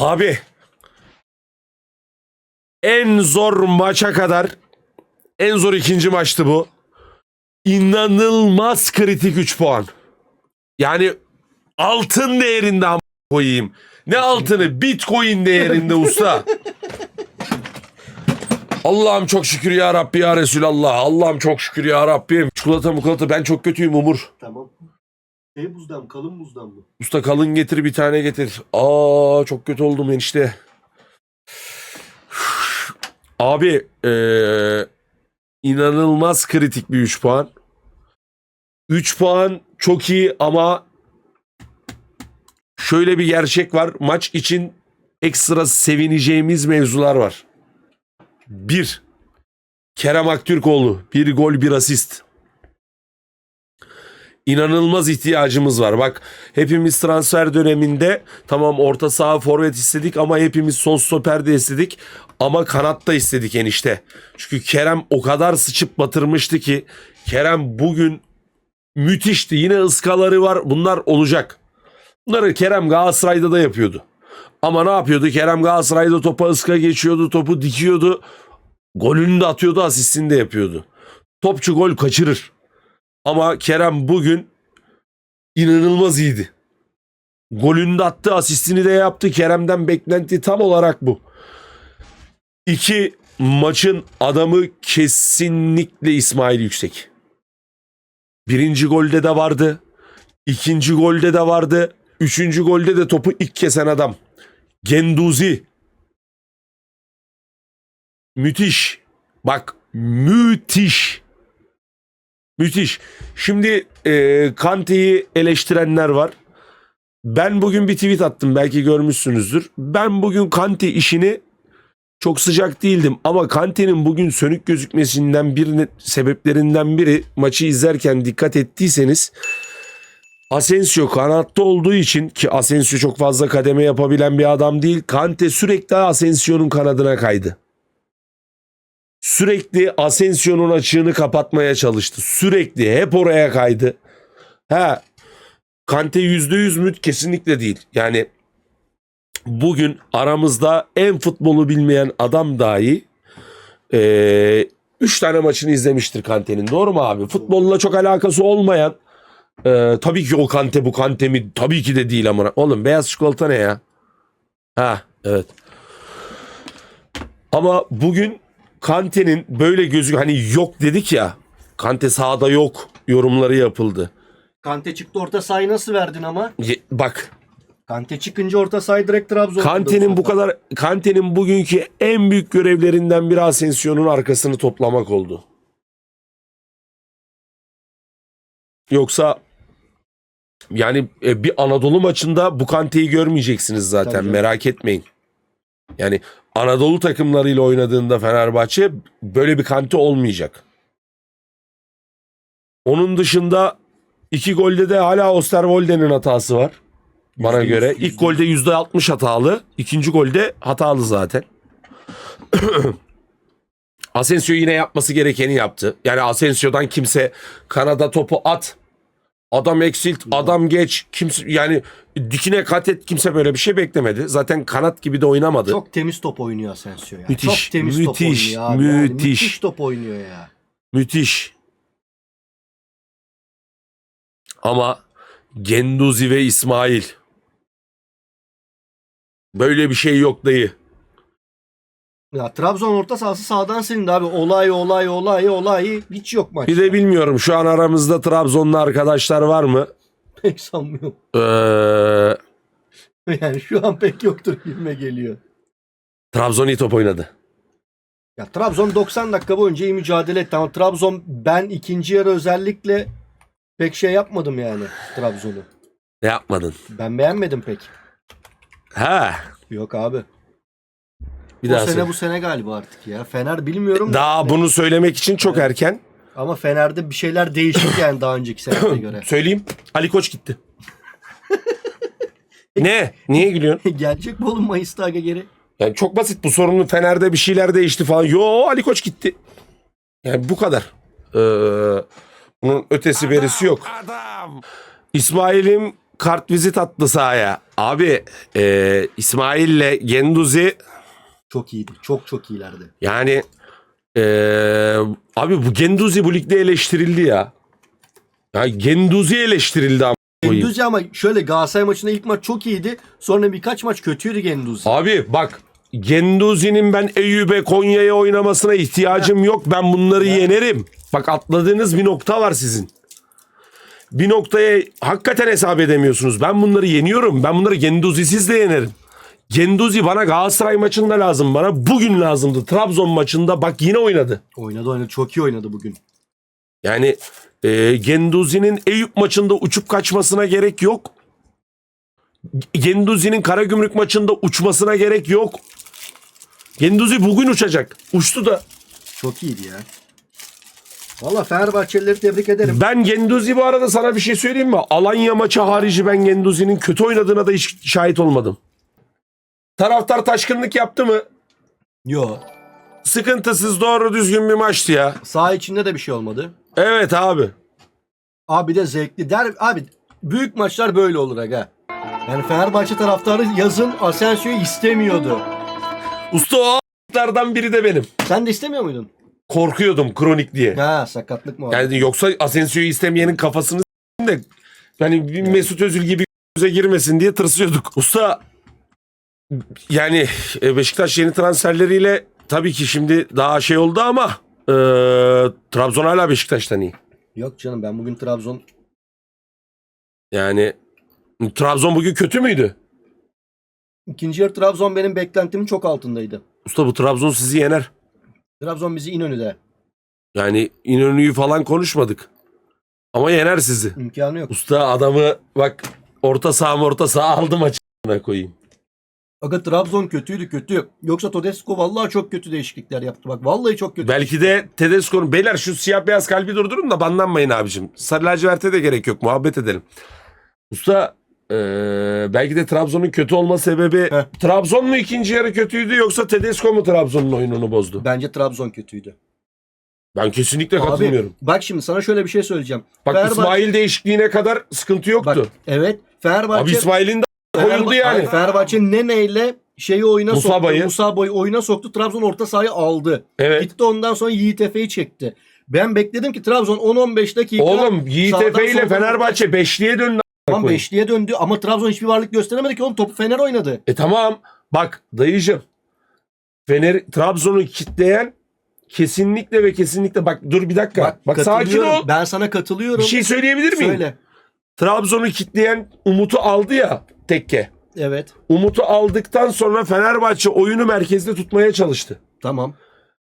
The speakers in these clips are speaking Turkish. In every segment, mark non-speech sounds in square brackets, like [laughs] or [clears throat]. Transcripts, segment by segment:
Abi en zor maça kadar en zor ikinci maçtı bu. İnanılmaz kritik 3 puan. Yani altın değerinde am- koyayım. Ne altını? Bitcoin değerinde usta. [laughs] Allah'ım çok şükür ya Rabbi ya Resulallah. Allah'ım çok şükür ya Rabbim. Çikolata mukolata ben çok kötüyüm Umur. Tamam. Şey buzdan? Kalın buzdan mı? Usta kalın getir bir tane getir. Aa çok kötü oldum enişte. Abi eee, inanılmaz kritik bir 3 puan. 3 puan çok iyi ama şöyle bir gerçek var. Maç için ekstra sevineceğimiz mevzular var. 1. Kerem Aktürkoğlu. Bir gol bir asist inanılmaz ihtiyacımız var. Bak hepimiz transfer döneminde tamam orta saha forvet istedik ama hepimiz sol stoper de istedik. Ama kanatta istedik enişte. Çünkü Kerem o kadar sıçıp batırmıştı ki Kerem bugün müthişti. Yine ıskaları var. Bunlar olacak. Bunları Kerem Galatasaray'da da yapıyordu. Ama ne yapıyordu? Kerem Galatasaray'da topa ıska geçiyordu. Topu dikiyordu. Golünü de atıyordu. Asistini de yapıyordu. Topçu gol kaçırır. Ama Kerem bugün inanılmaz iyiydi. Golünü de attı, asistini de yaptı. Kerem'den beklenti tam olarak bu. İki maçın adamı kesinlikle İsmail Yüksek. Birinci golde de vardı. ikinci golde de vardı. Üçüncü golde de topu ilk kesen adam. Genduzi. Müthiş. Bak müthiş. Müthiş. Şimdi e, Kante'yi eleştirenler var. Ben bugün bir tweet attım belki görmüşsünüzdür. Ben bugün Kante işini çok sıcak değildim ama Kante'nin bugün sönük gözükmesinden bir sebeplerinden biri maçı izlerken dikkat ettiyseniz Asensio kanatta olduğu için ki Asensio çok fazla kademe yapabilen bir adam değil. Kante sürekli Asensio'nun kanadına kaydı. Sürekli Asensio'nun açığını kapatmaya çalıştı. Sürekli hep oraya kaydı. Ha Kante yüzde yüz mü? Kesinlikle değil. Yani bugün aramızda en futbolu bilmeyen adam dahi eee üç tane maçını izlemiştir Kante'nin. Doğru mu abi? Futbolla çok alakası olmayan eee, tabii ki o Kante bu Kante mi? Tabii ki de değil ama. Oğlum beyaz çikolata ne ya? Ha evet. Ama bugün Kante'nin böyle gözü hani yok dedik ya. Kante sahada yok yorumları yapıldı. Kante çıktı orta sahayı nasıl verdin ama? Ye- Bak Kante çıkınca orta sahayı direkt Trabzon'da. Kante'nin bu kadar Kante'nin bugünkü en büyük görevlerinden biri Asensio'nun arkasını toplamak oldu. Yoksa yani e, bir Anadolu maçında bu Kante'yi görmeyeceksiniz zaten Tabii canım. merak etmeyin. Yani Anadolu takımlarıyla oynadığında Fenerbahçe böyle bir Kante olmayacak. Onun dışında iki golde de hala Osterwolde'nin hatası var. Bana göre. yüzde ilk golde yüzde altmış hatalı. ikinci golde hatalı zaten. [clears throat] Asensio yine yapması gerekeni yaptı. Yani Asensio'dan kimse kanada topu at. Adam eksilt, adam geç. Kimse yani dikine kat et kimse böyle bir şey beklemedi. Zaten kanat gibi de oynamadı. Çok temiz top oynuyor Asensio ya. Müthiş, Çok temiz top müthiş, oynuyor abi. Yani müthiş. müthiş top oynuyor ya. Müthiş. Ama Genduzi ve İsmail. Böyle bir şey yok dayı. Ya Trabzon orta sahası sağdan senin de abi. Olay olay olay olay hiç yok maç. Bir de bilmiyorum şu an aramızda Trabzonlu arkadaşlar var mı? [laughs] Pek sanmıyorum. Ee, [laughs] Yani şu an pek yoktur gibime geliyor. Trabzon iyi top oynadı. Ya Trabzon 90 dakika boyunca iyi mücadele etti ama Trabzon ben ikinci yarı özellikle pek şey yapmadım yani Trabzon'u. Ne yapmadın? Ben beğenmedim pek. Ha. Yok abi. Bir o daha sene söyle. bu sene galiba artık ya. Fener bilmiyorum. Daha bunu söylemek için çok Evet. erken. Ama Fener'de bir şeyler değişik yani daha önceki senelere [coughs] göre. Söyleyeyim. Ali Koç gitti. [laughs] ne? Niye gülüyorsun? [laughs] Gelecek mi oğlum Mayıs'ta aga geri? Yani çok basit bu sorunun Fener'de bir şeyler değişti falan. Yo Ali Koç gitti. Yani bu kadar. Ee, bunun ötesi berisi yok. İsmail'im kart vizit attı sahaya. Abi e, İsmail'le Genduzi Çok iyiydi. Çok çok iyilerdi. yani e, abi bu Genduzi bu ligde eleştirildi ya. Ya Genduzi eleştirildi ama. Genduzi ama şöyle Galatasaray maçında ilk maç çok iyiydi. Sonra birkaç maç kötüydü Genduzi. Abi bak Genduzi'nin ben Eyüp'e Konya'ya oynamasına ihtiyacım yok. Ben bunları yenerim. Bak atladığınız bir nokta var sizin. Bir noktaya hakikaten hesap edemiyorsunuz. Ben bunları yeniyorum. Ben bunları Genduzi'siz de yenerim. Genduzi bana Galatasaray maçında lazım. Bana bugün lazımdı. Trabzon maçında bak yine oynadı. Oynadı oynadı. Çok iyi oynadı bugün. Yani e, Genduzi'nin Eyüp maçında uçup kaçmasına gerek yok. Genduzi'nin Karagümrük maçında uçmasına gerek yok. Genduzi bugün uçacak. Uçtu da. Çok iyiydi ya. Valla Fenerbahçelileri tebrik ederim. Ben Genduzi bu arada sana bir şey söyleyeyim mi? Alanya maçı harici ben Genduzi'nin kötü oynadığına da hiç şahit olmadım. Taraftar taşkınlık yaptı mı? Yo. Sıkıntısız doğru düzgün bir maçtı ya. Saha içinde de bir şey olmadı. Evet abi. Abi de zevkli. Der, abi büyük maçlar böyle olur aga. Yani Fenerbahçe taraftarı yazın Asensio'yu istemiyordu. Usta o a**lardan biri de benim. Sen de istemiyor muydun? Korkuyordum kronik diye. Ha sakatlık mı var? Yani yoksa Asensio'yu istemeyenin kafasını de yani bir Mesut Özil gibi göze girmesin diye tırsıyorduk. Usta yani e, Beşiktaş yeni transferleriyle tabii ki şimdi daha şey oldu ama e, Trabzon hala Beşiktaş'tan iyi. Yok canım ben bugün Trabzon Yani Trabzon bugün kötü müydü? ikinci yarı Trabzon benim beklentimin çok altındaydı. Usta bu Trabzon sizi yener. Trabzon bizi İnönü'de. Yani İnönü'yü falan konuşmadık. Ama yener sizi. İmkanı yok. Usta adamı bak orta saha mı orta saha aldım açığına koyayım. Aga Trabzon kötüydü kötü. Yoksa Todesco vallahi çok kötü değişiklikler yaptı. Bak vallahi çok kötü. Belki de Tedesco'nun beyler şu siyah beyaz kalbi durdurun da banlanmayın abicim. Sarı laciverte de gerek yok muhabbet edelim. Usta eee, belki de Trabzon'un kötü olma sebebi Heh. Trabzon mu ikinci yarı kötüydü yoksa Tedesco mu Trabzon'un oyununu bozdu? Bence Trabzon kötüydü. Ben kesinlikle katılmıyorum. Abi bak şimdi sana şöyle bir şey söyleyeceğim. Bak Fenerbahçe- İsmail değişikliğine kadar sıkıntı yoktu. Bak evet Fenerbahçe Abi İsmail'in de koyuldu yani. Fenerbahçe Nene ile şeyi oyuna Musaba'yı. soktu. Musaba'yı oyuna soktu. Trabzon orta sahayı aldı. Evet. Gitti ondan sonra Yiğit Efe'yi çekti. Ben bekledim ki Trabzon 10-15 dakika Oğlum Yiğit sağdan Efe ile soldan- Fenerbahçe beşliğe döndü. Tamam koyayım. beşliğe döndü ama Trabzon hiçbir varlık gösteremedi ki oğlum topu Fener oynadı. E tamam. Bak dayıcım. Fener Trabzon'u kitleyen kesinlikle ve kesinlikle bak dur bir dakika. Bak, sakin katılıyorum. ol. Ben sana katılıyorum. Bir şey söyleyebilir miyim? Söyle. Trabzon'u kitleyen Umut'u aldı ya tekke. Evet. Umut'u aldıktan sonra Fenerbahçe oyunu merkezde tutmaya çalıştı. Tamam.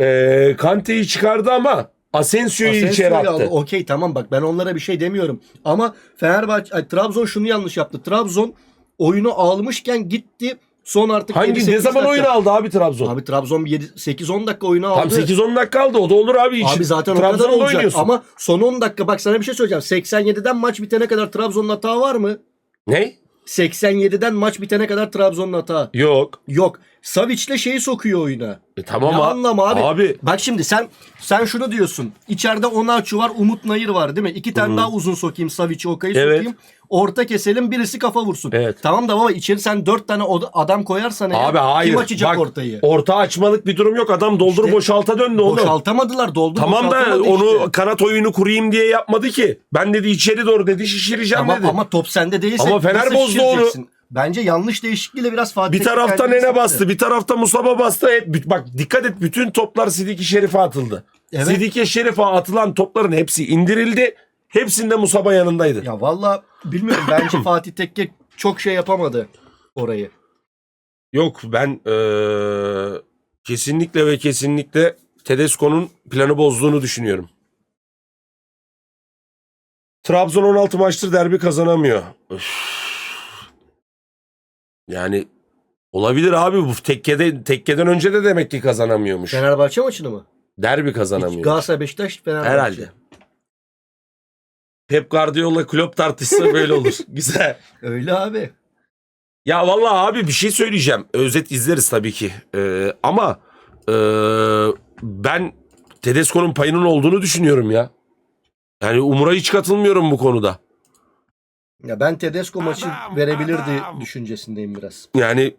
Ee, Kante'yi çıkardı ama Asensio'yu içeri attı. aldı. Okey tamam bak ben onlara bir şey demiyorum. Ama Fenerbahçe ay, Trabzon şunu yanlış yaptı. Trabzon oyunu almışken gitti. Son artık Hangi 7-8 ne zaman dakika- oyunu aldı abi Trabzon? Abi Trabzon 8-10 dakika oyunu Tam aldı. 8-10 dakika aldı o da olur abi. Hiç. Abi zaten o kadar Trabzon'da olacak. oynuyorsun. Ama son 10 dakika bak sana bir şey söyleyeceğim. 87'den maç bitene kadar Trabzon'un hata var mı? Ne? 87'den maç bitene kadar Trabzon'un hata. Yok. Yok. Savic'le şeyi sokuyor oyuna. E tamam ne abi. anlam abi? Abi Bak şimdi sen sen şunu diyorsun. İçeride Onaçu var, Umut Nayır var değil mi? İki tane daha uzun sokayım, Savic'i, Okay'ı Evet. sokayım. Orta keselim, birisi kafa vursun. Evet. Tamam da baba içeri sen dört tane od- adam koyarsan eğer, Abi hayır. kim açacak Bak, ortayı? Orta açmalık bir durum yok. Adam doldur İşte boşalta döndü oğlum. Boşaltamadılar, doldu Tamam da boşaltamadı onu işte. kanat oyunu kurayım diye yapmadı ki. Ben dedi içeri doğru dedi şişireceğim Ama, dedi. ama top sende değilse Ama Fener nasıl bozdu onu. şişireceksin? Bence yanlış değişikliğiyle biraz Fatih bir tarafta kendini Nene sattı. bastı, bir tarafta Musaba bastı. Hep, bak dikkat et bütün toplar Sidiki Şerif'e atıldı. Evet. Sidiki Şerif'e atılan topların hepsi indirildi. Hepsinde Musaba yanındaydı. Ya valla bilmiyorum bence [coughs] Fatih Tekke çok şey yapamadı orayı. Yok ben eee, kesinlikle ve kesinlikle Tedesco'nun planı bozduğunu düşünüyorum. Trabzon 16 maçtır derbi kazanamıyor. Üf. Yani olabilir abi bu tekkede tekkeden önce de demek ki kazanamıyormuş. Fenerbahçe maçını mı? Derbi kazanamıyor. Galatasaray Beşiktaş Fenerbahçe. Herhalde. Pep Guardiola Klopp tartışsa böyle olur. [laughs] Güzel. Öyle abi. Ya vallahi abi bir şey söyleyeceğim. Özet izleriz tabii ki. Ee, ama ee, ben Tedesco'nun payının olduğunu düşünüyorum ya. Yani Umur'a hiç katılmıyorum bu konuda. Ya ben Tedesco maçı Adam, verebilirdi adam. düşüncesindeyim biraz. Yani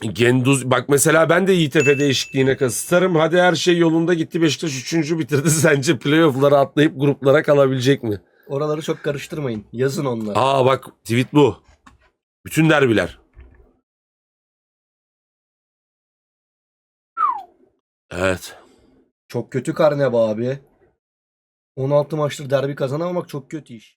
Genduz bak mesela ben de İTF değişikliğine kasıtlarım. Hadi her şey yolunda gitti. Beşiktaş 3. bitirdi. [laughs] Sence playoff'lara atlayıp gruplara kalabilecek mi? Oraları çok karıştırmayın. Yazın onları. Aa bak tweet bu. Bütün derbiler. Evet. Çok kötü karne bu abi. 16 maçtır derbi kazanamamak çok kötü iş.